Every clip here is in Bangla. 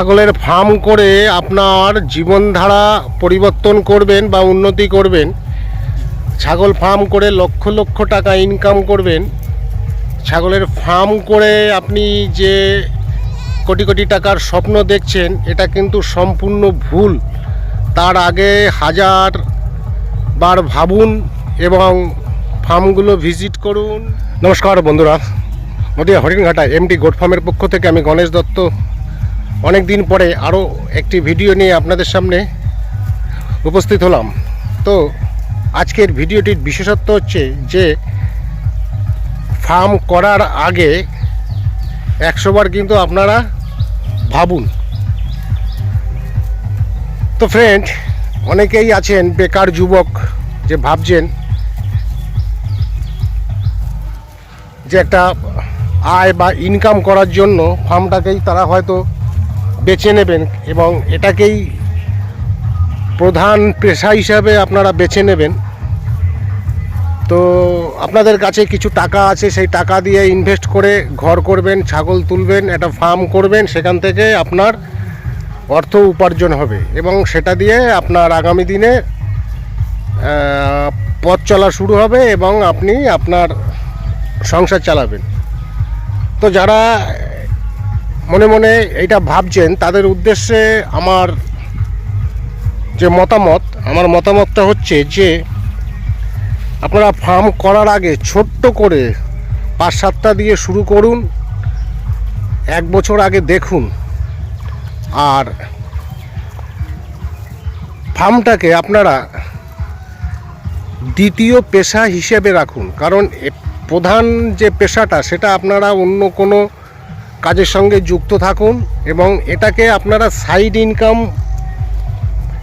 ছাগলের ফার্ম করে আপনার জীবনধারা পরিবর্তন করবেন বা উন্নতি করবেন, ছাগল ফার্ম করে লক্ষ লক্ষ টাকা ইনকাম করবেন, ছাগলের ফার্ম করে আপনি যে কোটি কোটি টাকার স্বপ্ন দেখছেন, এটা কিন্তু সম্পূর্ণ ভুল। তার আগে হাজার বার ভাবুন এবং ফার্মগুলো ভিজিট করুন। নমস্কার বন্ধুরা, নদিয়া হরিণঘাটা এমডি গোট ফার্মের পক্ষ থেকে আমি গণেশ দত্ত। অনেক দিন পরে আরও একটি ভিডিও নিয়ে আপনাদের সামনে উপস্থিত হলাম। তো আজকের ভিডিওটির বিশেষত্ব হচ্ছে যে ফার্ম করার আগে একশোবার কিন্তু আপনারা ভাবুন। তো ফ্রেন্ড অনেকেই আছেন, বেকার যুবক, যে ভাবছেন যে একটা আয় বা ইনকাম করার জন্য ফার্মটাকেই তারা হয়তো বেছে নেবেন এবং এটাকেই প্রধান পেশা হিসাবে আপনারা বেছে নেবেন। তো আপনাদের কাছে কিছু টাকা আছে, সেই টাকা দিয়ে ইনভেস্ট করে ঘর করবেন, ছাগল তুলবেন, একটা ফার্ম করবেন, সেখান থেকে আপনার অর্থ উপার্জন হবে এবং সেটা দিয়ে আপনার আগামী দিনে পথ চলা শুরু হবে এবং আপনি আপনার সংসার চালাবেন। তো যারা মনে মনে এটা ভাবছেন, তাদের উদ্দেশ্যে আমার যে মতামত, আমার মতামতটা হচ্ছে যে, আপনারা ফার্ম করার আগে ছোট্ট করে পাঁচ সাতটা দিয়ে শুরু করুন, এক বছর আগে দেখুন। আর ফার্মটাকে আপনারা দ্বিতীয় পেশা হিসেবে রাখুন, কারণ প্রধান যে পেশাটা, সেটা আপনারা অন্য কোনো কাজের সঙ্গে যুক্ত থাকুন এবং এটাকে আপনারা সাইড ইনকাম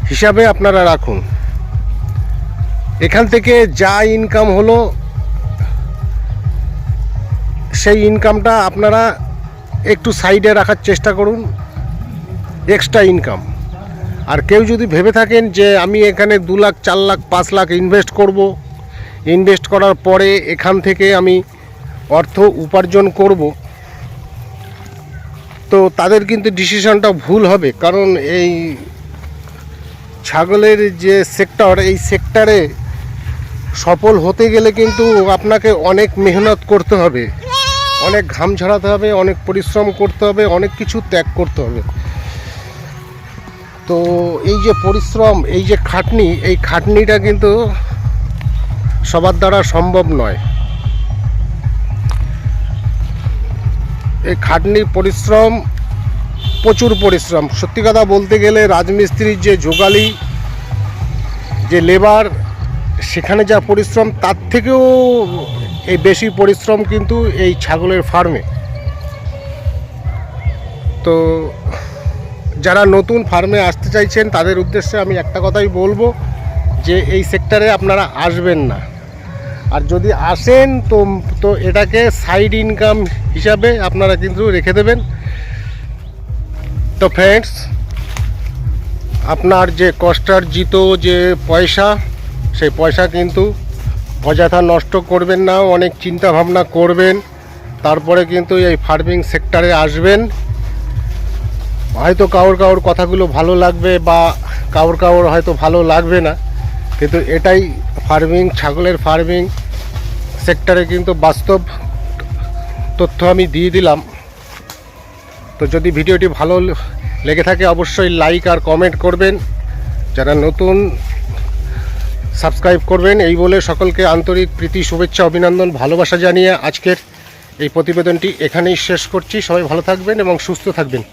হিসাবে আপনারা রাখুন। এখান থেকে যা ইনকাম হলো, সেই ইনকামটা আপনারা একটু সাইডে রাখার চেষ্টা করুন এক্সট্রা ইনকাম আর কেউ যদি ভেবে থাকেন যে আমি এখানে দু লাখ, চার লাখ, পাঁচ লাখ ইনভেস্ট করব ইনভেস্ট করার পরে এখান থেকে আমি অর্থ উপার্জন করব তো তাদের কিন্তু ডিসিশনটা ভুল হবে, কারণ এই ছাগলের যে সেক্টর এই সেক্টরে সফল হতে গেলে কিন্তু আপনাকে অনেক মেহনত করতে হবে, অনেক ঘাম ঝরাতে হবে, অনেক পরিশ্রম করতে হবে, অনেক কিছু ত্যাগ করতে হবে। তো এই যে পরিশ্রম, এই যে খাটনি, এই খাটনিটা কিন্তু সবার দ্বারা সম্ভব নয়। এই খাটনি পরিশ্রম, প্রচুর পরিশ্রম। সত্যি কথা বলতে গেলে রাজমিস্ত্রির যে যোগালি যে লেবার, সেখানে যা পরিশ্রম, তার থেকেও এই বেশি পরিশ্রম কিন্তু এই ছাগলের ফার্মে। তো যারা নতুন ফার্মে আসতে চাইছেন, তাদের উদ্দেশ্যে আমি একটা কথাই বলব যে, এই সেক্টরে আপনারা আসবেন না। আর যদি আসেন, তো তো এটাকে সাইড ইনকাম হিসাবে আপনারা কিন্তু রেখে দেবেন। তো ফ্রেন্ডস আপনার যে কষ্টার্জিত যে পয়সা, সেই পয়সা কিন্তু অযথা নষ্ট করবেন না, অনেক চিন্তা ভাবনা করবেন, তারপরে কিন্তু এই ফার্মিং সেক্টরে আসবেন। হয়তো কারোর কারোর কথাগুলো ভালো লাগবে বা কারোর কারোর হয়তো ভালো লাগবে না, কিন্তু এটাই ফার্মিং ছাগলের ফার্মিং সেক্টরে কিন্তু বাস্তব তথ্য আমি দিয়ে দিলাম। তো যদি ভিডিওটি ভালো লেগে থাকে, অবশ্যই লাইক আর কমেন্ট করবেন। যারা নতুন সাবস্ক্রাইব করবেন, এই বলে সকলকে আন্তরিক প্রীতি, শুভেচ্ছা, অভিনন্দন, ভালোবাসা জানিয়ে আজকের এই প্রতিবেদনটি এখানেই শেষ করছি। সবাই ভালো থাকবেন এবং সুস্থ থাকবেন।